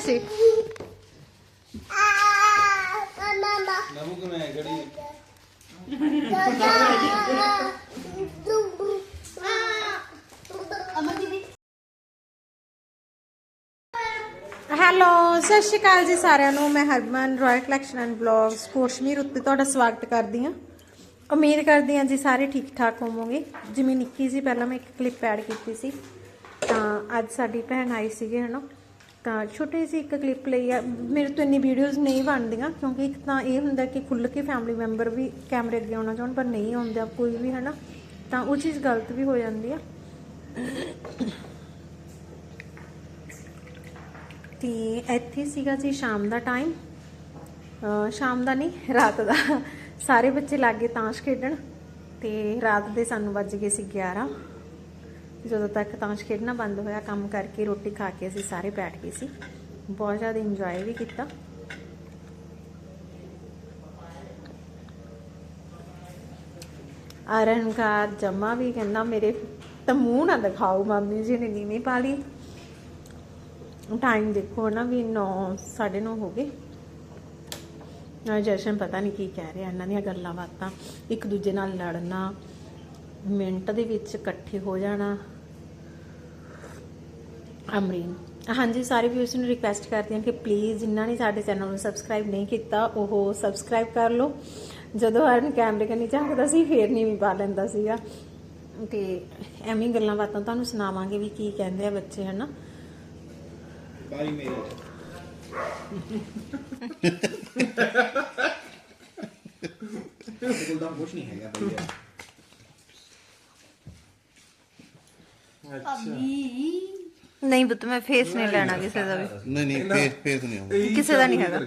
ਸੀ। ਨਬੂ ਕਿਵੇਂ ਹੈ ਹੈਲੋ ਸਤਿ ਸ਼੍ਰੀ ਅਕਾਲ ਜੀ ਸਾਰਿਆਂ ਨੂੰ। ਮੈਂ Harman royal collection and blogs ਕੋਸ਼ਮੀਰ ਉੱਤੇ ਤੁਹਾਡਾ ਸਵਾਗਤ ਕਰਦੀ ਹਾਂ। ਉਮੀਦ ਕਰਦੀ ਹਾਂ ਜੀ ਸਾਰੇ ਠੀਕ ਠਾਕ ਹੋਵੋਗੇ। ਜਿਵੇਂ ਨਿੱਕੀ ਜੀ ਪਹਿਲਾਂ ਮੈਂ ਇੱਕ ਕਲਿੱਪ ਐਡ ਕੀਤੀ ਸੀ, ਤਾਂ ਅੱਜ ਸਾਡੀ ਭੈਣ ਆਈ ਸੀਗੇ, ਹਨਾ? ਤਾਂ ਛੋਟੀ ਸੀ ਇੱਕ ਕਲਿੱਪ ਲਈ ਆ। ਮੇਰੇ ਤੋਂ ਇੰਨੀ ਵੀਡੀਓਜ਼ ਨਹੀਂ ਬਣਦੀਆਂ ਕਿਉਂਕਿ ਇੱਕ ਤਾਂ ਇਹ ਹੁੰਦਾ ਕਿ ਖੁੱਲ੍ਹ ਕੇ ਫੈਮਿਲੀ ਮੈਂਬਰ ਵੀ ਕੈਮਰੇ ਅੱਗੇ ਆਉਣਾ ਚਾਹੁਣ, ਪਰ ਨਹੀਂ ਆਉਂਦਾ ਕੋਈ ਵੀ, ਹਨਾ? ਤਾਂ ਉਹ ਚੀਜ਼ ਗਲਤ ਵੀ ਹੋ ਜਾਂਦੀ ਆ। ਤੇ ਇੱਥੇ ਸੀਗਾ ਜੀ ਸ਼ਾਮ ਦਾ ਟਾਈਮ ਸ਼ਾਮ ਦਾ ਨਹੀਂ, ਰਾਤ ਦਾ। ਸਾਰੇ ਬੱਚੇ ਲੱਗੇ ਤਾਸ਼ ਖੇਡਣ ਤੇ ਰਾਤ ਦੇ ਸਾਨੂੰ ਵੱਜ ਗਏ ਸੀ 11 ਜਦੋਂ ਤੱਕ ਤਾਸ਼ ਖੇਡਣਾ ਬੰਦ ਹੋਇਆ, ਕੰਮ ਕਰਕੇ ਰੋਟੀ ਖਾ ਕੇ ਅਸੀਂ ਸਾਰੇ ਬੈਠ ਗਏ ਸੀ। ਬਹੁਤ ਜ਼ਿਆਦਾ ਇੰਜੋਏ ਵੀ ਕੀਤਾ। ਅਰਨਕਾਰ ਜਮਾ ਵੀ ਕਹਿੰਦਾ, ਮੇਰੇ ਤਾਂ ਮੂੰਹ ਨਾ ਦਿਖਾਓ ਮਾਮੀ ਜੀ ਨੇ ਨੀਵੀਂ ਪਾ ਲਈ। ਟਾਈਮ ਦੇਖੋ ਨਾ ਵੀ 9 9:30 ਹੋ ਗਏ। ਨਾ ਜਸ਼ਨ ਪਤਾ ਨਹੀਂ ਕੀ ਕਹਿ ਰਿਹਾ, ਇਹਨਾਂ ਦੀਆਂ ਗੱਲਾਂ ਬਾਤਾਂ। ਇੱਕ ਦੂਜੇ ਨਾਲ ਲੜਨਾ ਮਿੰਟ ਦੇ ਵਿੱਚ ਇਕੱਠੇ ਹੋ ਜਾਣਾ। ਅਮਰੀਨ। ਹਾਂਜੀ ਸਾਰੇ ਵਿਊਅਰਸ ਨੂੰ ਰਿਕਵੈਸਟ ਕਰਦੀ ਹਾਂ ਕਿ ਪਲੀਜ਼ ਜਿਨ੍ਹਾਂ ਨੇ ਸਾਡੇ ਚੈਨਲ ਨੂੰ ਸਬਸਕ੍ਰਾਈਬ ਨਹੀਂ ਕੀਤਾ ਉਹ ਸਬਸਕ੍ਰਾਈਬ ਕਰ ਲਓ। ਜਦੋਂ ਹਰਨ ਕੈਮਰੇ ਕਨੀ ਝਾਕਦਾ ਸੀ ਫੇਰ ਨਹੀਂ ਵੀ ਪਾ ਲੈਂਦਾ ਸੀਗਾ। ਤੇ ਐਵੇਂ ਗੱਲਾਂ ਬਾਤਾਂ ਤੁਹਾਨੂੰ ਸੁਣਾਵਾਂਗੇ ਵੀ ਕੀ ਕਹਿੰਦੇ ਆ ਬੱਚੇ ਹਨਾ? ਬਾਈ ਮੇਰੇ ਕੋਲ ਤਾਂ ਕੁਝ ਨਹੀਂ ਹੈਗਾ ਬਈ। ਯਾਰ। ਨਹੀਂ ਬੁੱਤ ਮੈਂ ਫੇਸ ਨਹੀਂ ਲੈਣਾ ਕਿਸੇ ਦਾ ਵੀ। ਨਹੀਂ ਨਹੀਂ ਫੇਸ ਫੇਸ ਨਹੀਂ ਆਉਂਦਾ। ਕਿਸੇ ਦਾ ਨਹੀਂ ਹੈਗਾ।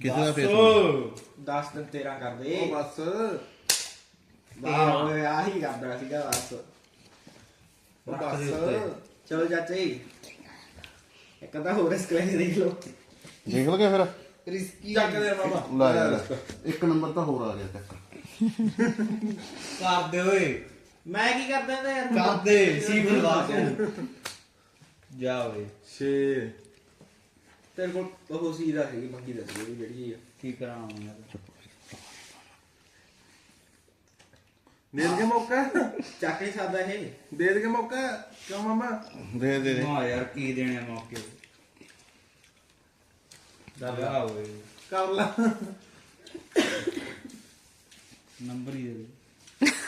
ਕਿਸੇ ਦਾ ਫੇਸ ਨਹੀਂ ਓ 10 ਦਿਨ 13 ਕਰ ਦੇ ਉਹ ਬਸ। ਵਾਹ ਓਏ ਆਹੀ ਕਰਦਾ ਸੀਗਾ ਬਸ। ਉਹ ਬਸ। ਚਲੋ ਚਾਚਾ ਜੀ। ਇੱਕ ਤਾਂ ਹੋਰ ਸਕ੍ਰੈਚ ਦੇਖ ਲਓ। ਦੇਖ ਲਗੇ ਫਿਰ? ਰਿਸਕੀ ਚੱਕ ਦੇ ਮਾਮਾ ਲੈ ਯਾਰ ਇੱਕ ਨੰਬਰ ਤਾਂ ਹੋਰ ਆ ਗਿਆ ਚੱਕ। ਕਰ ਦੇ ਓਏ। ਮੈਂ ਕੀ ਕਰਦਾ ਇਹਦਾ ਯਾਰ? ਕਰ ਦੇ ਸੀ ਬੁਲਵਾ ਤੂੰ ਜਾ ਓਏ ਛੇ। ਤੇਰੇ ਕੋਲ ਉਹ ਸੀ ਦਾ ਹੈਗੀ ਮੰਗੀ ਦੱਸ ਦੇ ਜਿਹੜੀ ਆ। ਕੀ ਕਰਾਉਂ ਯਾਰ? ਦੇ ਦੇ ਮੌਕਾ। ਚੱਕ ਨਹੀਂ ਸਕਦਾ ਇਹ। ਦੇ ਦੇ ਮੌਕਾ। ਕਿਉਂ ਮਾਮਾ? ਦੇ ਦੇ ਦੇ। ਨਾ ਯਾਰ ਕੀ ਦੇਣੇ ਮੌਕੇ? ਜਾ ਓਏ। ਕਰ ਲਾ। ਨੰਬਰ ਹੀ ਦੇ ਦੇ।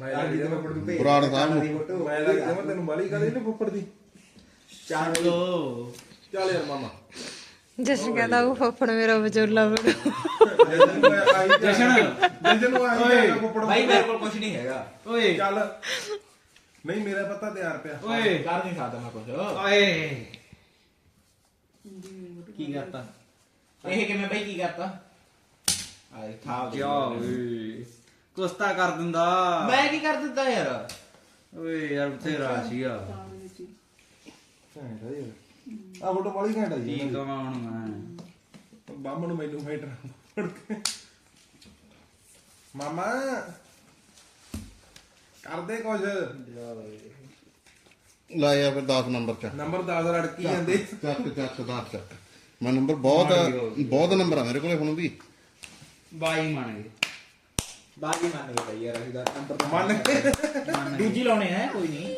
ਮੈਂ ਲੱਗ ਜਿੱਦ ਮੈਂ ਪੜੂ ਭੇਜ ਬਰਾੜ ਸਾਹਿਬ ਨੂੰ। ਮੈਂ ਲੱਗ ਜਾਵਾਂ ਤੈਨੂੰ ਬਾਲੀ ਕਰੀ ਨਹੀਂ ਫੁੱਫੜ ਦੀ। ਚਾਰ ਲੋ ਚੱਲ ਯਾਰ ਮਾਮਾ। ਜਸ਼ਨ ਕਹਿੰਦਾ ਉਹ ਫੱਫੜ ਮੇਰਾ ਵਿਚੋਲਾ ਬਣ ਜਸ਼ਨ ਨੂੰ ਆਈ ਜਸ਼ਨ। ਜਸ਼ਨ ਨੂੰ ਆਈ ਓਏ, ਜਾਏਗਾ ਫੁੱਫੜ ਭਾਈ ਮੇਰੇ ਕੋਲ ਕੁਝ ਨਹੀਂ ਹੈਗਾ। ਓਏ। ਚੱਲ। ਨਹੀਂ ਮੇਰਾ ਪਤਾ ਤਿਆਰ ਪਿਆ। ਓਏ। ਕਰ ਨਹੀਂ ਸਕਦਾ ਮੈਂ ਕੁਝ ਓਏ। ਕੀ ਕਰਤਾ? ਇਹ ਕਿਵੇਂ ਭਾਈ ਕੀ ਕਰਤਾ? ਆਏ ਥਾਵ ਜਾ ਓਏ। ਕੁਸਤਾ ਕਰ ਦਿੰਦਾ। ਮੈਂ ਕੀ ਕਰ ਦਿੱਤਾ ਯਾਰ? ਓਏ ਯਾਰ ਬਥੇਰਾ ਸੀਗਾ। ਘੈਂਟ ਆ ਯਾਰ। ਆ ਫੋਟੋ ਬਾਲੀ ਘੈਂਟ ਆ ਜੀ। ਕੀ ਕਵਾਂ ਹੁਣ ਮੈਂ? ਬੰਮ ਨੂੰ ਮੈਨੂੰ ਫਾਈਟਰ ਫੜ ਕੇ। ਮਾਮਾ ਕਰਦੇ ਕੁਝ ਲੈ ਯਾਰ ਫਿਰ 10 ਨੰਬਰ ਚ। ਨੰਬਰ 10 ਲੜਕੀ ਜਾਂਦੇ। ਚੱਕ ਚੱਕ 10 ਚੱਕ। ਮੈਂ ਨੰਬਰ ਬਹੁਤ ਬਹੁਤ ਨੰਬਰ ਆ ਮੇਰੇ ਕੋਲੇ ਹੁਣ ਵੀ। ਬਾਈ ਮੰਨ ਗਏ ਬਾਕੀ ਮੰਨ ਗਏ ਭਾਈ ਯਾਰ ਅਸੀਂ ਦਾ ਨੰਬਰ ਤਾਂ ਮੰਨ ਦੂਜੀ ਲਾਉਣੇ ਹੈ ਕੋਈ ਨਹੀਂ।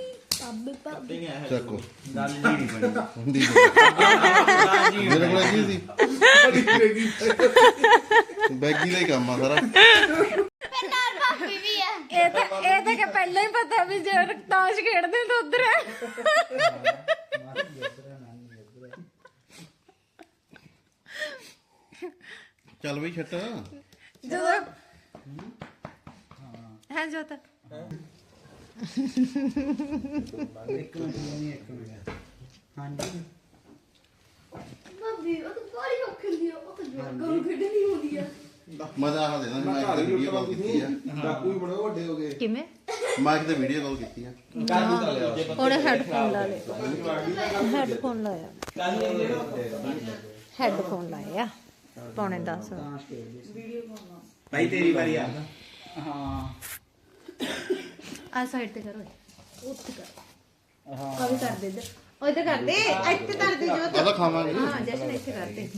ਪੱਤੇ ਨਹੀਂ ਆਇਆ ਚੱਕੋ ਗੱਲ ਹੀ ਨਹੀਂ ਬਣੀ। ਹੁੰਦੀ ਨੀ। ਮੇਰੇ ਕੋਲੇ ਕੀ ਸੀ। ਬੈਗੀ ਦਾ ਹੀ ਕੰਮ ਆ ਸਾਰਾ। ਇਹ ਤਾਂ ਇਹ ਤਾਂ ਕਿ ਪਹਿਲਾਂ ਹੀ ਪਤਾ ਵੀ ਜੇ ਤਾਸ਼ ਖੇਡਦੇ ਤਾਂ ਉਧਰ। ਹੈ ਚੱਲ ਬਈ ਛੱਟ। ਜਦੋਂ ਹੈ ਜੋਤ ਇੱਕ ਮਿੰਟ ਨਹੀਂ ਇੱਕ ਮਿੰਟ ਹਾਂਜੀ ਭਾਬੀ ਉਹ ਤਾਂ ਬੜੀ ਔਖੀ ਹੁੰਦੀ ਆ। ਉਹ ਤਾਂ ਜਵਾਕਾਂ ਨੂੰ ਖੇਡਣੀ ਹੁੰਦੀ ਆ। ਮਜ਼ਾ ਆ ਦੇਣਾ ਮੈਂ ਮੈਂ ਘਰ ਕਿਤੇ ਹੀ ਵੀਡੀਓ ਕਾਲ ਕੀਤੀ ਆ। ਡਾਕੂ ਹੀ ਬਣੋ ਵੱਡੇ ਹੋ ਗਏ। ਕਿਵੇਂ? ਮੈਂ ਕਿਤੇ ਵੀਡੀਓ ਕਾਲ ਕੀਤੀ ਆ। ਹੈੱਡਫੋਨ ਲਾ ਲਏ। ਹੈੱਡਫੋਨ ਲਾਇਆ। ਹੈੱਡਫੋਨ ਲਾਇਆ। ਪੌਣੇ 10 ਭਾਈ ਤੇਰੀ ਵਾਰੀ ਆ। ਹਾਂ। ਆ ਸਾਈਡ ਤੇ ਕਰੋ ਉੱਥੇ ਕਰ। ਹਾਂ। ਆ ਵੀ ਕਰ ਦੇ ਇੱਧਰ। ਉਹ ਇੱਧਰ ਕਰ ਦੇ। ਇੱਥੇ ਕਰ ਦੇ ਜੋ। ਆਦਾ ਖਾਵਾਂਗੇ। ਹਾਂ ਜਸ਼ਨ ਇੱਥੇ ਕਰ ਦੇ।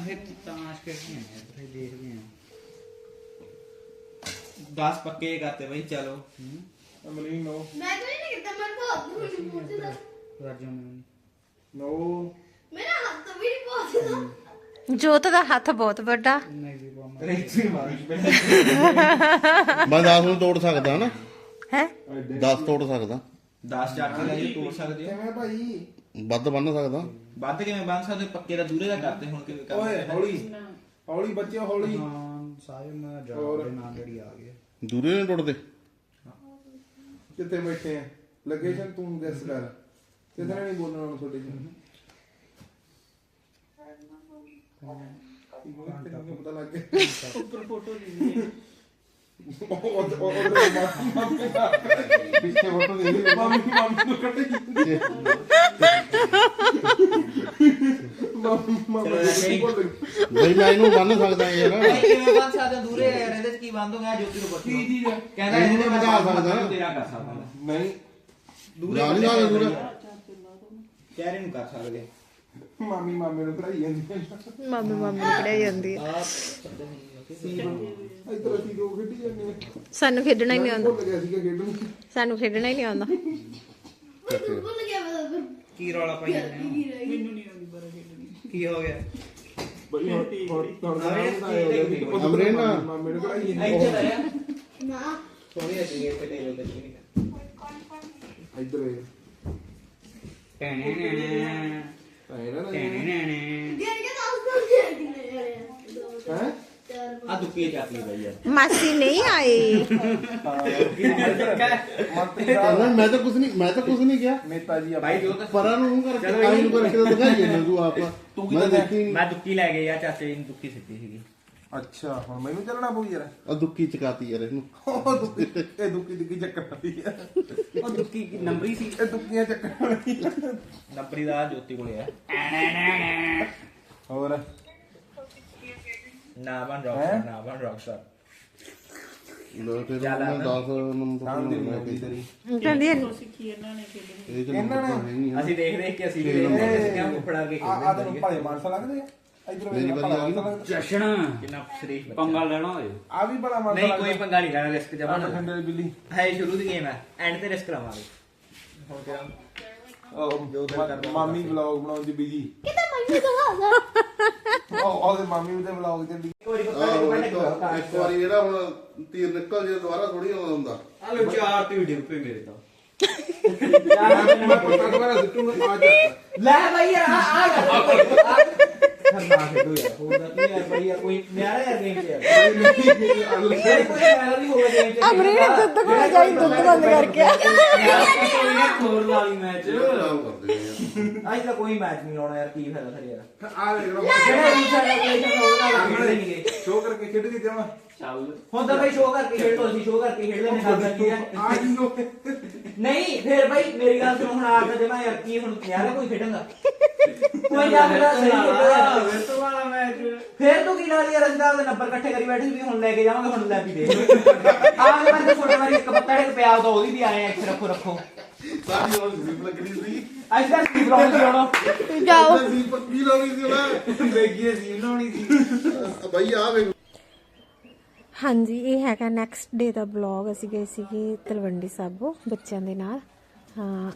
ਇਹ ਤਾਸ਼ ਖੇਡਦੇ ਆ ਫਿਰ ਦੇਖਦੇ ਆ। 10 ਪੱਕੇ ਕਰਤੇ ਭਾਈ ਚਲੋ। ਅਮਲੀ ਨੋ ਮੈਂ ਤਾਂ ਨਹੀਂ ਕੀਤਾ ਮੈਂ ਤਾਂ ਹੱਥ ਵੀ ਨਹੀਂ ਪਹੁੰਚਦਾ ਰਾਜੋ ਨੂੰ। ਨੋ ਮੇਰਾ ਹੱਥ ਵੀ ਨਹੀਂ ਪਹੁੰਚਦਾ ਜੋਤ ਦਾ ਹੱਥ ਬਹੁਤ ਵੱਡਾ। ਮੈਂ 10 ਨੂੰ ਤੋੜ ਸਕਦਾ ਨਾ। ਹੈ? 10 ਤੋੜ ਸਕਦਾ। 10 ਚੱਕ ਲੈ ਜੀ ਤੋੜ ਸਕਦੇ ਹੋ। ਕਿਵੇਂ ਭਾਈ? ਵੱਧ ਬੰਨ ਸਕਦਾ। ਵੱਧ ਕਿਵੇਂ ਬੰਨ ਸਕਦੇ? ਪੱਕੇ ਦਾ ਦੂਰੇ ਦਾ ਕਰਤੇ ਹੁਣ ਕਿਵੇਂ ਓਏ ਕਰਦੇ ਹੌਲੀ। ਹੌਲੀ ਬੱਚੇ ਹੌਲੀ। ਸਾਹਿਬ ਮੈਂ ਜਾ ਦੇ ਨਾਲ ਜਿਹੜੀ ਆ ਗਈ ਦੂਰੇ ਨੇ ਟੁੱਟਦੇ। ਕਿੱਥੇ ਬੈਠੇ ਆ? ਲੋਕੇਸ਼ਨ ਤੂੰ ਗੈਸ ਕਰ। ਕਿਧਰ ਨਹੀਂ ਬੋਲਣਾ ਹੁਣ ਤੁਹਾਡੇ ਚ। ਤੈਨੂੰ ਪਤਾ ਲੱਗ ਗਿਆ। ਉੱਪਰ ਫੋਟੋ ਦੀ ਉਹ ਉਹ ਉਹ ਪਿੱਛੇ ਫੋਟੋ ਦੇ ਲਈ ਮਾਮੀ ਮਾਮੀ ਨੂੰ ਕੱਢੀ ਮਾਮੀ ਮਾਮੀ ਬਈ ਮੈਂ ਇਹਨੂੰ ਬੰਨ ਸਕਦਾ ਯਾਰ ਕਿਵੇਂ ਬੰਨ ਸਕਦੇ? ਹੋ? ਦੂਰੇ ਯਾਰ ਇਹਦੇ ਚ ਕੀ ਬੰਦ ਹੋ ਗਿਆ ਜੋਤੀ ਨੂੰ ਪੁੱਛੋ ਕੀ ਚੀਜ਼ ਹੈ? ਕਹਿੰਦਾ ਇਹਨੂੰ ਮੈਂ ਬਚਾ ਸਕਦਾ। ਤੇਰਾ ਕਰ ਸਕਦਾ। ਨਹੀਂ। ਦੂਰੇ ਜਾ ਨਹੀਂ ਸਕਦਾ ਦੂਰੇ। ਚਿਹਰੇ ਨੂੰ ਕਰ ਸਕਦੇ। ਮਾਮੀ ਮਾਮੇ ਨੂੰ ਕਢਾਈ ਜਾਂਦੀ ਹੈ। ਮਾਮੀ ਮਾਮੀ ਨੂੰ ਪੜਿਆ ਜਾਂਦੀ ਹੈ। ਇਧਰ ਅਸੀਂ ਦੋ ਖੇਡੀ ਜਾਂਦੇ ਆ ਸਾਨੂੰ ਖੇਡਣਾ ਹੀ ਨਹੀਂ ਆਉਂਦਾ। ਭੁੱਲ ਗਿਆ ਸੀਗਾ ਖੇਡਣ ਸਾਨੂੰ ਖੇਡਣਾ ਹੀ ਨਹੀਂ ਆਉਂਦਾ। ਮੈਨੂੰ ਭੁੱਲ ਗਿਆ ਕੀ ਰੌਲਾ ਪਾਈ ਜਾਂਦੇ ਹੋ? ਕੀ ਰਹਿ ਗਈ ਕੀ ਹੋ ਗਿਆ? ਬਈ ਹੁਣ ਹੁਣ ਤਾਂ ਅਮਰੀਨ ਨਾ। ਮਾਮੇ ਨੂੰ ਇੱਥੇ ਜਾਂਦੀ ਤਾਂ ਆ ਨਾ। ਸੋਹਣੀ ਲੱਗੀ ਇਹ ਪਟੇ ਦੇ ਲੱਗੀ ਇਧਰ ਇਹ ਟੈਣੇ ਆ ਆ ਦੁੱਕੀ ਚੱਕ ਲਈ ਬਈ ਯਾਰ। ਮਾਸੀ ਨਹੀਂ ਆਏ। ਮੰਤਰੀ ਸਾਹਿਬ ਮੈਂ ਮੈਂ ਤਾਂ ਕੁਝ ਨਹੀਂ ਮੈਂ ਤਾਂ ਕੁਝ ਨਹੀਂ ਕਿਹਾ। ਨੇਤਾ ਜੀ ਭਾਈ ਜੋ ਤਾਂ ਪਰਾਂ ਨੂੰ ਮੂੰਹ ਕਰਕੇ ਆਈ ਨੂੰ ਕਰਕੇ ਤਾਂ ਦਿਖਾਈ ਜਾਂਦਾ ਤੂੰ ਆਪ। ਤੂੰ ਮੈਂ ਕਿੱਥੇ ਦੇਖੀ ਮੈਂ ਦੁੱਕੀ ਲੈ ਗਿਆ ਚਾਚੇ ਜੀ ਨੂੰ ਦੁੱਕੀ ਸਿੱਟੀ ਸੀਗੀ। ਅੱਛਾ ਹੁਣ ਮੈਨੂੰ ਚੱਲਣਾ ਪਊ ਯਾਰ। ਆ ਦੁੱਕੀ ਚਕਾਤੀ ਯਾਰ ਇਹਨੂੰ। ਉਹ ਦੁੱਕੀ ਇਹ ਦੁੱਕੀ ਦੁੱਕੀ ਚੱਕਰ ਵਾਲੀ ਆ ਉਹ ਦੁੱਕੀ ਨੰਬਰੀ ਸੀ? ਇਹ ਦੁੱਕੀਆਂ ਚੱਕਰ ਵਾਲੀ ਆ। ਨੰਬਰੀ ਦਾ ਜੋਤੀ ਕੋਲੇ ਆ। ਹੋਰ? ਨਾ ਬਣ? ਰੌਕਸਟਾਰ ਨਾ ਬਣ ਰੌਕਸਟਾਰ ਲੋ ਤੇ ਚੱਲ ਆ ਮੈਂ ਨਾ। 10 ਨੰਬਰ ਹੈ ਤੇਰੀ। ਕਹਿੰਦੀ ਹੈ, ਇਹ ਚ ਨੰਬਰ ਤਾਂ ਹੈ ਨਹੀਂ। ਹੈ ਅਸੀਂ ਦੇਖ ਦੇਖ ਕੇ ਅਸੀਂ ਵੀ ਦੇਖ ਦੇਖ ਕੇ ਕਿਉਂ ਫੜਾ ਕੇ ਆ ਆ ਤੈਨੂੰ ਭਲੇ ਮਾਨਸਾ ਲੱਗਦੇ ਆ। ਇਧਰ ਮੇਰੀ ਵਾਰੀ ਆ ਗਈ ਨਾ। ਜਸ਼ਨ ਕਿੰਨਾ ਸ਼ਰੀਫ ਪੰਗਾ ਲੈਣਾ ਹੋਏ ਆ ਵੀ ਭਲਾ ਮਾਨਸਾ ਨਹੀਂ ਕੋਈ ਪੰਗਾ ਨਹੀਂ ਲੈਣਾ ਰਿਸਕ ਜਮਾ ਆ ਠੰਡੇ ਦੀ ਬਿੱਲੀ। ਹੈ ਸ਼ੁਰੂ ਦੀ ਗੇਮ ਹੈ ਐਂਡ ਤੇ ਰਿਸਕ ਲਵਾਂਗੇ। ਹੁਣ ਕਰਦਾ। ਮਾਮੀ ਵਲੌਗ ਬਣਾਉਣ ਦੀ ਬਿਜ਼ੀ ਕਿਤੇ ਮੈਨੂੰ ਦਿਖਾ ਉਹ ਉਹਦੇ ਮਾਮੀ ਦੇ ਵਲੌਗ ਚੱਲੀ ਇੱਕ ਵਾਰੀ ਜਿਹੜਾ ਹੁਣ ਤੀਰ ਨਿਕਲ ਜੇ ਦੁਬਾਰਾ ਥੋੜੀ ਆਉਂਦਾ ਹੁੰਦਾ। ਆ ਲੋ ਚਾਰ ਤੇ ਵੀਡੀਓ ਪੇ ਮੇਰੇ ਤਾਂ। ਮੈਂ ਪਤਾ ਦੁਬਾਰਾ ਸਿੱਟੂਗਾ ਆ ਜਾ ਲੈ ਭਾਈ ਯਾਰ ਆ ਆ ਖਰਨਾ ਖੇਡੋ ਯਾਰ ਹੋਦਾ ਕੀ ਯਾਰ ਭਾਈ ਯਾਰ ਕੋਈ ਨਿਆਰਾ ਯਾਰ ਗੇਮ ਚ ਯਾਰ ਯਾਰ ਕੋਈ ਨਿਆਰਾ ਨਹੀਂ ਹੋਗਾ ਗੇਮ ਚ ਅਮਰੀਨ ਦੁੱਧ ਕੋਲ ਜਾਈ ਦੁੱਧ ਬੰਦ ਕਰਕੇ। ਕੋਈ ਨਾ ਖੋਰ ਵਾਲੀ ਮੈਚ ਨੇ ਅੱਜ ਤਾਂ ਕੋਈ ਮੈਚ ਨਹੀਂ ਲਾਉਣਾ ਯਾਰ ਕੀ ਫਾਇਦਾ ਫਿਰ ਯਾਰ। ਆ ਦੇਖ ਲਓ। ਜਿਹੜਾ ਰੂਲਸ ਐਂਡ ਰੈਗੂਲੇਸ਼ਨ ਉਹ ਖੇਡਦੇ ਨਹੀਂਗੇ ਸ਼ੋਅ ਕਰਕੇ ਖੇਡ ਕੇ ਜਾਵਾਂ ਹੁਣ ਤਾਂ ਭਾਈ ਸ਼ੋਅ ਕਰਕੇ ਖੇਡ ਲੋ ਅਸੀਂ ਸ਼ੋਅ ਕਰਕੇ ਖੇਡ ਲੈਣੇ ਗੱਲ ਕੀ ਹੈ? ਆ ਜੀ ਨੋ ਨਹੀਂ ਫਿਰ ਭਾਈ ਮੇਰੀ ਗੱਲ ਸੁਣ ਹੁਣ ਆ ਤਾਂ ਜਮਾ ਯਾਰ ਕੀ ਹੁਣ ਯਾਰ ਕੋਈ ਖੇਡਾਂਗਾ ਕੋਈ ਯਾਰ ਮੇਰਾ ਸਹੀ ਖੇਡੋ ਯਾਰ ਫਿਰ ਤੋਂ ਵਾਲਾ ਮੈਚ। ਫਿਰ ਤੂੰ ਕੀ ਯਾਰ ਅਸੀਂ ਤਾਂ ਆਪਦੇ ਨੰਬਰ ਇਕੱਠੇ ਕਰੀ ਬੈਠੇ ਵੀ ਹੁਣ ਲੈ ਕੇ ਜਾਵਾਂਗੇ ਹੁਣ ਲੈ ਵੀ ਦੇ ਆਹ ਮੈਂ ਛੋਟੇ ਵਾਰੀ ਇੱਕ ਪੱਤਾ ਡੇ ਪਿਆ ਉਹਦਾ ਉਹਦੀ ਵੀ ਆਏ ਆ ਇੱਥੇ ਰੱਖੋ ਰੱਖੋ। ਸਾਡੀ ਹੁਣ ਜ਼ੀਪ ਲੱਗਣੀ ਸੀ। ਅੱਜ ਤਾਂ ਸਟੀਵ ਰੌਣ ਦੀ ਆਉਣਾ। ਜਾਓ। ਜ਼ੀਪ ਪੱਕੀ ਲਾਉਣੀ ਸੀ ਉਹਨੇ ਵੇਗੀਏ ਸੀ ਲਾਉਣੀ ਸੀ। ਬਈ ਆ ਵੇ ਹਾਂਜੀ, ਇਹ ਹੈਗਾ ਨੈਕਸਟ ਡੇ ਦਾ ਬਲੌਗ ਅਸੀਂ ਗਏ ਸੀਗੇ ਤਲਵੰਡੀ ਸਾਬੋ, ਬੱਚਿਆਂ ਦੇ ਨਾਲ।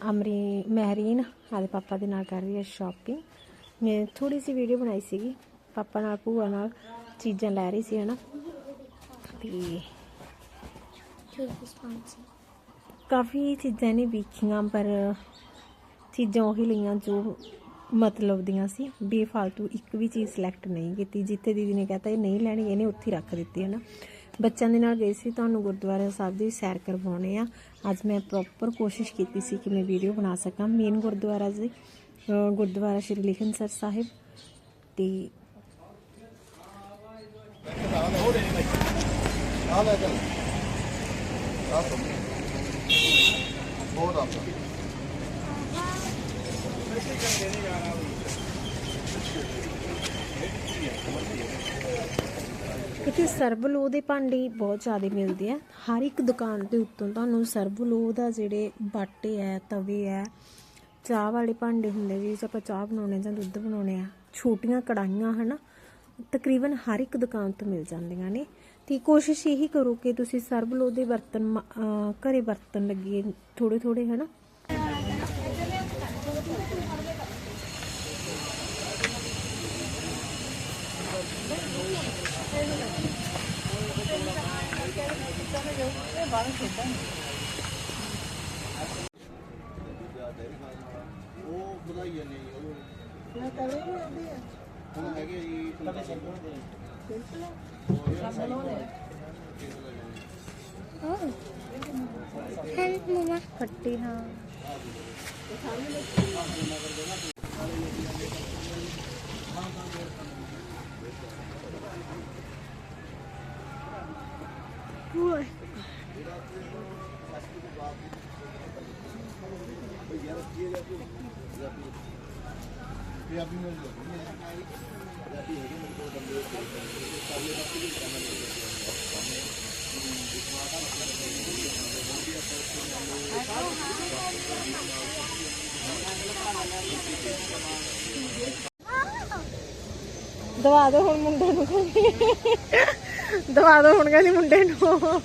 ਅਮਰੀ, ਮਹਿਰੀਨ, ਆਦੇ ਪਾਪਾ ਦੇ ਨਾਲ ਕਰ ਰਹੀ ਹੈ ਸ਼ਾਪਿੰਗ ਮੈਂ ਥੋੜੀ ਸੀ ਵੀਡੀਓ ਬਣਾਈ ਸੀਗੀ, ਪਾਪਾ ਨਾਲ, ਭੂਆ ਨਾਲ ਚੀਜ਼ਾਂ ਲੈ ਰਹੀ ਸੀ, ਹਨਾ। ਤੇ ਕਾਫੀ ਚੀਜ਼ਾਂ ਨੇ ਵੇਖੀਆਂ, ਪਰ ਚੀਜ਼ਾਂ ਉਹੀ ਲਈਆਂ ਜੋ ਮਤਲਬ ਦੀਆਂ ਸੀ, ਬੇਫਾਲਤੂ ਇੱਕ ਵੀ ਚੀਜ਼ ਸਿਲੈਕਟ ਨਹੀਂ ਕੀਤੀ, ਜਿੱਥੇ ਦੀਦੀ ਨੇ ਕਹਤਾ ਇਹ ਨਹੀਂ ਲੈਣੀ, ਇਹਨੇ ਉੱਥੇ ਹੀ ਰੱਖ ਦਿੱਤੀ ਹੈ ਨਾ ਬੱਚਿਆਂ ਦੇ ਨਾਲ ਗਈ ਸੀ, ਤੁਹਾਨੂੰ ਗੁਰਦੁਆਰਾ ਸਾਹਿਬ ਦੀ ਸੈਰ ਕਰਵਾਉਣੇ ਆ। ਅੱਜ ਮੈਂ ਪ੍ਰੋਪਰ ਕੋਸ਼ਿਸ਼ ਕੀਤੀ ਸੀ ਕਿ ਮੈਂ ਵੀਡੀਓ ਬਣਾ ਸਕਾਂ। ਮੇਨ ਗੁਰਦੁਆਰਾ ਜੀ ਗੁਰਦੁਆਰਾ ਸ਼੍ਰੀ ਲਿਖਨ ਸਰ ਸਾਹਿਬ ਤੇ ਬਹੁਤ ਆਪ ਇੱਥੇ ਸਰਬਲੋ ਦੇ ਭਾਂਡੇ ਬਹੁਤ ਜ਼ਿਆਦਾ ਮਿਲਦੇ ਆ। ਹਰ ਇੱਕ ਦੁਕਾਨ ਦੇ ਉੱਤੋਂ ਤੁਹਾਨੂੰ ਸਰਬਲੋ ਦਾ ਜਿਹੜੇ ਬਾਟੇ ਐ ਤਵੇ ਐ ਚਾਹ ਵਾਲੇ ਭਾਂਡੇ ਹੁੰਦੇ ਜੀ ਜੇ ਆਪਾਂ ਚਾਹ ਬਣਾਉਣੇ ਜਾਂ ਦੁੱਧ ਬਣਾਉਣੇ ਆ, ਛੋਟੀਆਂ ਕੜਾਈਆਂ ਹਨਾ, ਤਕਰੀਬਨ ਹਰ ਇੱਕ ਦੁਕਾਨ ਤੋਂ ਮਿਲ ਜਾਂਦੀਆਂ ਨੇ। ਤੇ ਕੋਸ਼ਿਸ਼ ਇਹੀ ਕਰੋ ਕਿ ਤੁਸੀਂ ਸਰਬਲੋ ਦੇ ਬਰਤਨ ਮ- ਘਰੇ ਬਰਤਨ ਲੱਗੇ ਥੋੜੇ ਥੋੜੇ ਹਨਾ ਉਹ ਵਧਾਈ ਜਾਂਦੇ ਜੀ ਉਹ ਮੈਂ ਕਰੇ ਨਹੀਂ ਆਉਂਦੀ ਆ ਹੁਣ ਹੈਗੇ ਜੀ ਫੱਟੀ ਹਾਂ ਇਹ ਆਪੀ ਮਿਲ ਦਵਾ ਦੋ ਹੁਣ ਮੁੰਡੇ ਨੂੰ ਦਵਾ ਦੋ ਹੁਣ ਕਹਿੰਦੀ ਮੁੰਡੇ ਨੂੰ।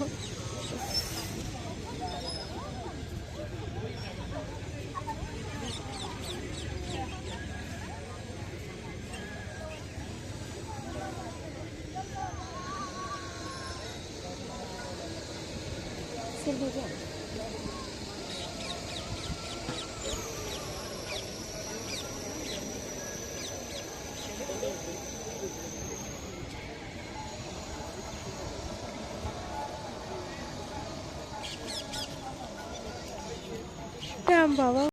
ਟਾਈਮ ਬਾਵਾ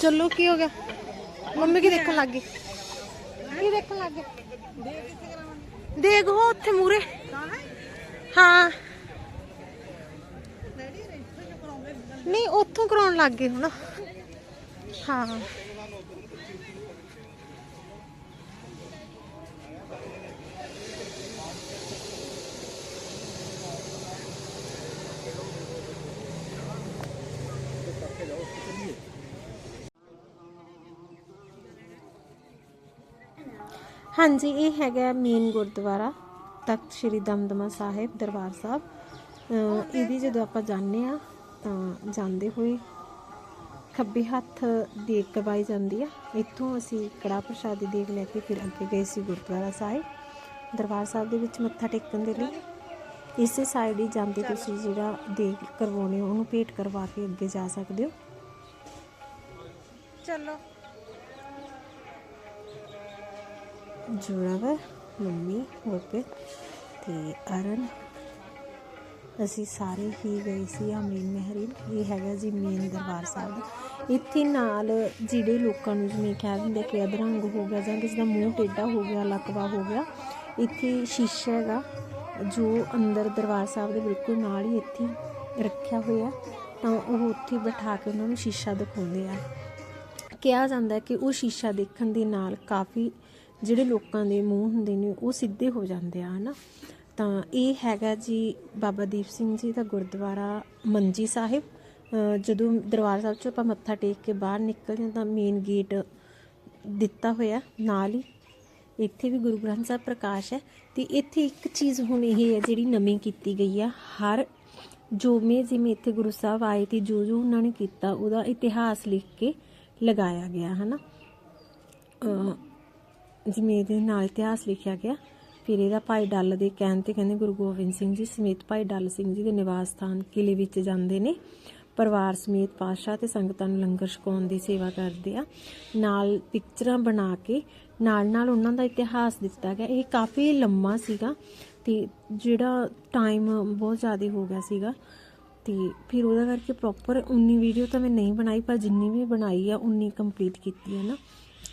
ਚਲੋ ਕੀ ਹੋ ਗਿਆ ਮੰਮੀ ਕੀ ਦੇਖਣ ਲੱਗ ਗਈ ਕੀ ਦੇਖਣ ਲੱਗ ਗਏ? ਦੇਖ ਉਹ ਉੱਥੇ ਮੂਰੇ ਹਾਂ। ਨਹੀਂ, ਉੱਥੋਂ ਕਰਾਉਣ ਲੱਗ ਗਏ ਹੁਣ। ਹਾਂ। ਹਾਂਜੀ, ਇਹ ਹੈਗਾ ਮੇਨ ਗੁਰਦੁਆਰਾ, ਤਖਤ ਸ੍ਰੀ ਦਮਦਮਾ ਸਾਹਿਬ, ਦਰਬਾਰ ਸਾਹਿਬ। ਇਹਦੀ ਜਦੋਂ ਆਪਾਂ ਜਾਂਦੇ ਆ ਤਾਂ ਜਾਂਦੇ ਹੋਏ ਖੱਬੇ ਹੱਥ ਦੇਗ ਕਰਵਾਈ ਜਾਂਦੀ ਆ। ਇੱਥੋਂ ਅਸੀਂ ਕੜਾ ਪ੍ਰਸ਼ਾਦੀ ਦੇਗ ਲੈ ਕੇ ਫਿਰ ਅੱਗੇ ਗਏ ਸੀ ਗੁਰਦੁਆਰਾ ਸਾਹਿਬ। ਦਰਬਾਰ ਸਾਹਿਬ ਦੇ ਵਿੱਚ ਮੱਥਾ ਟੇਕਣ ਦੇ ਲਈ ਇਸੇ ਸਾਈਡ ਹੀ ਜਾਂਦੇ ਤੁਸੀਂ ਜਿਹੜਾ ਦੇਖ ਕਰਵਾਉਣੇ ਹੋ, ਉਹਨੂੰ ਭੇਟ ਕਰਵਾ ਕੇ ਅੱਗੇ ਜਾ ਸਕਦੇ ਹੋ। ਚਲੋ। ਜੋਰਾਵਰ, ਮੰਮੀ ਗੁਰਪ੍ਰੀਤ ਤੇ ਅਰਨ ਅਸੀਂ ਸਾਰੇ ਹੀ ਗਏ ਸੀ ਅਮਰੀਨ ਮਹਿਰੀਨ ਇਹ ਹੈਗਾ ਜੀ ਮੇਨ ਦਰਬਾਰ ਸਾਹਿਬ। ਦਾ ਇੱਥੇ ਨਾਲ ਜਿਹੜੇ ਲੋਕਾਂ ਨੂੰ ਜਿਵੇਂ ਕਹਿ ਦਿੰਦੇ ਕਿ ਅਧਰੰਗ ਹੋ ਗਿਆ ਜਾਂ ਕਿਸੇ ਦਾ ਮੂੰਹ ਟੇਢਾ ਹੋ ਗਿਆ, ਲਕਵਾ ਹੋ ਗਿਆ, ਇੱਥੇ ਸ਼ੀਸ਼ਾ ਹੈਗਾ ਜੋ ਅੰਦਰ ਦਰਬਾਰ ਸਾਹਿਬ ਦੇ ਬਿਲਕੁਲ ਨਾਲ ਹੀ ਇੱਥੇ ਰੱਖਿਆ ਹੋਇਆ। ਤਾਂ ਉਹ ਉੱਥੇ ਬਿਠਾ ਕੇ ਉਹਨਾਂ ਨੂੰ ਸ਼ੀਸ਼ਾ ਦਿਖਾਉਂਦੇ ਆ। ਕਿਹਾ ਜਾਂਦਾ ਕਿ ਉਹ ਸ਼ੀਸ਼ਾ ਦੇਖਣ ਦੇ ਨਾਲ ਕਾਫੀ ਜਿਹੜੇ ਲੋਕਾਂ ਦੇ ਮੂੰਹ ਹੁੰਦੇ ਨੇ, ਉਹ ਸਿੱਧੇ ਹੋ ਜਾਂਦੇ ਆ, ਹਨਾ? ਤਾਂ ਇਹ ਹੈਗਾ ਜੀ ਬਾਬਾ ਦੀਪ ਸਿੰਘ ਜੀ ਦਾ ਗੁਰਦੁਆਰਾ ਮੰਜੀ ਸਾਹਿਬ। ਜਦੋਂ ਦਰਬਾਰ ਸਾਹਿਬ ਚੋਂ ਆਪਾਂ ਮੱਥਾ ਟੇਕ ਕੇ ਬਾਹਰ ਨਿਕਲਦੇ ਹਾਂ ਤਾਂ ਮੇਨ ਗੇਟ ਦਿੱਤਾ ਹੋਇਆ ਨਾਲ ਹੀ। ਇੱਥੇ ਵੀ ਗੁਰੂ ਗ੍ਰੰਥ ਸਾਹਿਬ ਪ੍ਰਕਾਸ਼ ਹੈ ਤੇ ਇੱਥੇ ਇੱਕ ਚੀਜ਼ ਹੁਣ ਇਹ ਹੈ ਜਿਹੜੀ ਨਵੀਂ ਕੀਤੀ ਗਈ ਆ, ਹਰ ਜਿਵੇਂ ਜਿਵੇਂ ਇੱਥੇ ਗੁਰੂ ਸਾਹਿਬ ਆਏ ਤੇ ਜੋ ਜੋ ਉਹਨਾਂ ਨੇ ਕੀਤਾ, ਉਹਦਾ ਇਤਿਹਾਸ ਲਿਖ ਕੇ ਲਗਾਇਆ ਗਿਆ, ਹਨਾ? ਅਹ ਜਿਵੇਂ ਇਹਦੇ ਨਾਲ ਇਤਿਹਾਸ ਲਿਖਿਆ ਗਿਆ। ਫਿਰ ਇਹਦਾ ਭਾਈ ਡੱਲ ਦੇ ਕਹਿਣ ਤੇ ਕਹਿੰਦੇ ਗੁਰੂ ਗੋਬਿੰਦ ਸਿੰਘ ਜੀ ਸਮੇਤ ਭਾਈ ਡੱਲ ਸਿੰਘ ਜੀ ਦੇ ਨਿਵਾਸ ਸਥਾਨ ਕਿਲੇ ਵਿੱਚ ਜਾਂਦੇ ਨੇ। ਪਰਿਵਾਰ ਸਮੇਤ ਪਾਤਸ਼ਾਹ ਤੇ ਸੰਗਤਾਂ ਨੂੰ ਲੰਗਰ ਛਕਾਉਣ ਦੀ ਸੇਵਾ ਕਰਦੇ ਆ। ਨਾਲ ਪਿਕਚਰਾਂ ਬਣਾ ਕੇ, ਨਾਲ ਨਾਲ ਉਹਨਾਂ ਦਾ ਇਤਿਹਾਸ ਦਿੱਤਾ ਗਿਆ। ਇਹ ਕਾਫੀ ਲੰਮਾ ਸੀਗਾ ਤੇ ਜਿਹੜਾ ਟਾਈਮ ਬਹੁਤ ਜ਼ਿਆਦਾ ਹੋ ਗਿਆ ਸੀਗਾ ਤੇ ਫਿਰ ਉਹਦਾ ਕਰਕੇ ਪ੍ਰੋਪਰ 19 ਵੀਡੀਓ ਤਾਂ ਮੈਂ ਨਹੀਂ ਬਣਾਈ, ਪਰ ਜਿੰਨੀ ਵੀ ਬਣਾਈ ਆ 19 ਕੰਪਲੀਟ ਕੀਤੀ ਹੈ ਨਾ।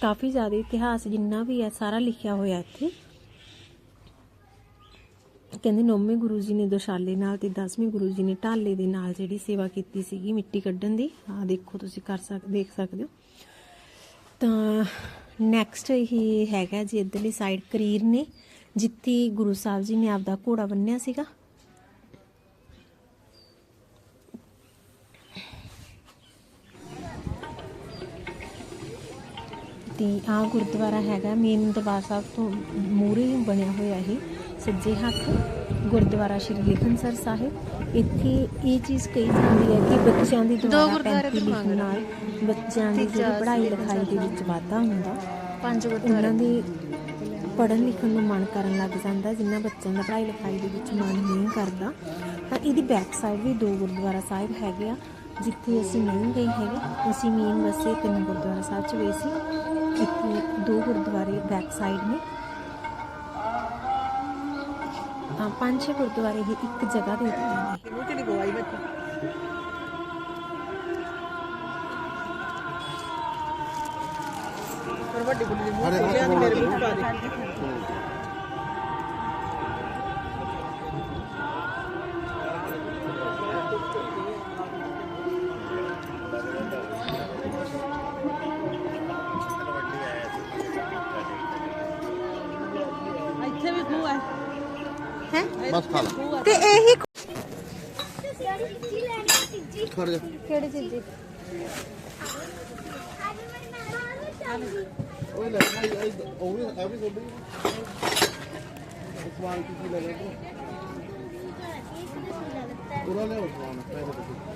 ਕਾਫੀ ਜ਼ਿਆਦਾ ਇਤਿਹਾਸ ਜਿੰਨਾ ਵੀ ਹੈ, ਸਾਰਾ ਲਿਖਿਆ ਹੋਇਆ ਇੱਥੇ। ਕਹਿੰਦੇ ਨੌਵੇਂ ਗੁਰੂ ਜੀ ਨੇ ਦੁਸ਼ਾਲੇ ਨਾਲ ਤੇ 10ਵੇਂ ਗੁਰੂ ਜੀ ਨੇ ਢਾਲੇ ਦੇ ਨਾਲ ਜਿਹੜੀ ਸੇਵਾ ਕੀਤੀ ਸੀਗੀ ਮਿੱਟੀ ਕੱਢਣ ਦੀ। ਆ ਦੇਖੋ ਤੁਸੀਂ ਕਰ ਸਕ, ਦੇਖ ਸਕਦੇ ਹੋ। ਤਾਂ ਨੈਕਸਟ ਇਹ ਹੈਗਾ ਜੀ ਇਧਰਲੀ ਸਾਈਡ ਕਰੀਰ ਨੇ ਜਿੱਥੇ ਗੁਰੂ ਸਾਹਿਬ ਜੀ ਨੇ ਆਪਦਾ ਘੋੜਾ ਬੰਨਿਆ ਸੀਗਾ। ਤੇ ਆ ਗੁਰਦੁਆਰਾ ਹੈਗਾ ਮੇਨ ਦਰਬਾਰ ਸਾਹਿਬ ਤੋਂ ਮੂਹਰੇ ਹੀ ਬਣਿਆ ਹੋਇਆ ਇਹ ਸੱਜੇ ਹੱਥ ਗੁਰਦੁਆਰਾ ਸ਼੍ਰੀ ਲਿਖਨਸਰ ਸਾਹਿਬ। ਇੱਥੇ ਇਹ ਚੀਜ਼ ਕਹੀ ਜਾਂਦੀ ਹੈ ਕਿ ਬੱਚਿਆਂ ਦੀ ਦੁਆਰਾ ਪੈਂਤੀ ਲਿਖਣ ਨਾਲ ਬੱਚਿਆਂ ਦੀ ਜਿਹੜੀ ਪੜ੍ਹਾਈ ਲਿਖਾਈ ਦੇ ਵਿੱਚ ਵਾਧਾ ਹੁੰਦਾ ਪੰਜ ਗੁਰਦੁਆਰਾ। ਦੀ ਪੜ੍ਹਨ ਲਿਖਣ ਨੂੰ ਮਨ ਕਰਨ ਲੱਗ ਜਾਂਦਾ ਜਿਨ੍ਹਾਂ ਬੱਚਿਆਂ ਦਾ ਪੜ੍ਹਾਈ ਲਿਖਾਈ ਦੇ ਵਿੱਚ ਮਨ ਨਹੀਂ ਕਰਦਾ। ਤਾਂ ਇਹਦੀ ਬੈਕ ਸਾਈਡ ਵੀ ਦੋ ਗੁਰਦੁਆਰਾ ਸਾਹਿਬ ਹੈਗੇ ਆ ਜਿੱਥੇ ਅਸੀਂ ਨਹੀਂ ਗਏ ਹੈਗੇ ਅਸੀਂ ਮੇਨ ਵਸੇ ਤਿੰਨ ਗੁਰਦੁਆਰਾ ਸਾਹਿਬ ਚ ਗਏ ਸੀ। ਇੱਥੇ ਦੋ ਗੁਰਦੁਆਰੇ ਬੈਕ ਸਾਈਡ ਨੇ ਤਾਂ ਪੰਜ ਛੇ ਗੁਰਦੁਆਰੇ ਹੀ ਇੱਕ ਜਗ੍ਹਾ ਦੇ ਉੱਤੇ ਬਸ ਖਾ ਲੈ। ਤੇ ਇਹੀ ਯਾਰ ਚੀਜ਼ੀ ਲੈਣੀ ਚੀਜ਼ੀ ਖੜ ਜਾ। ਕਿਹੜੀ ਚੀਜ਼ ਜੀ ਅੱਜ ਮੇਰੀ ਮੈਂ ਨੂੰ ਚਾਹੀਦੀ ਉਹ ਲੈ ਭਾਈ ਉਹ ਵੀ। ਇਹ ਵੀ ਸੋਡੀ ਉਸਮਾਨ ਕੀ ਕੀ ਲੱਗੇ ਉਹਦਾ ਲੈ ਉਸਮਾਨ ਪੈਸੇ ਦੇ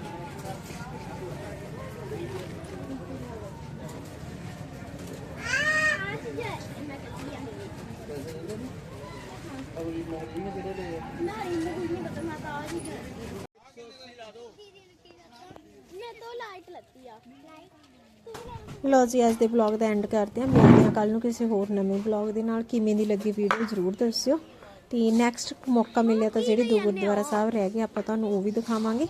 ਲੋ ਜੀ, ਅੱਜ ਦੇ ਵਲੌਗ ਦਾ ਐਂਡ ਕਰਦੇ ਹਾਂ। ਮਿਲਦੇ ਹਾਂ ਕੱਲ ਨੂੰ ਕਿਸੇ ਹੋਰ ਨਵੇਂ ਵਲੌਗ ਦੇ ਨਾਲ। ਕਿਵੇਂ ਦੀ ਲੱਗੀ ਵੀਡੀਓ ਜ਼ਰੂਰ ਦੱਸਿਓ। ਤੇ ਨੈਕਸਟ ਮੌਕਾ ਮਿਲਿਆ ਤਾਂ ਜਿਹੜੇ ਦੋ ਗੁਰਦੁਆਰਾ ਸਾਹਿਬ ਰਹਿ ਗਏ, ਆਪਾਂ ਤੁਹਾਨੂੰ ਉਹ ਵੀ ਦਿਖਾਵਾਂਗੇ।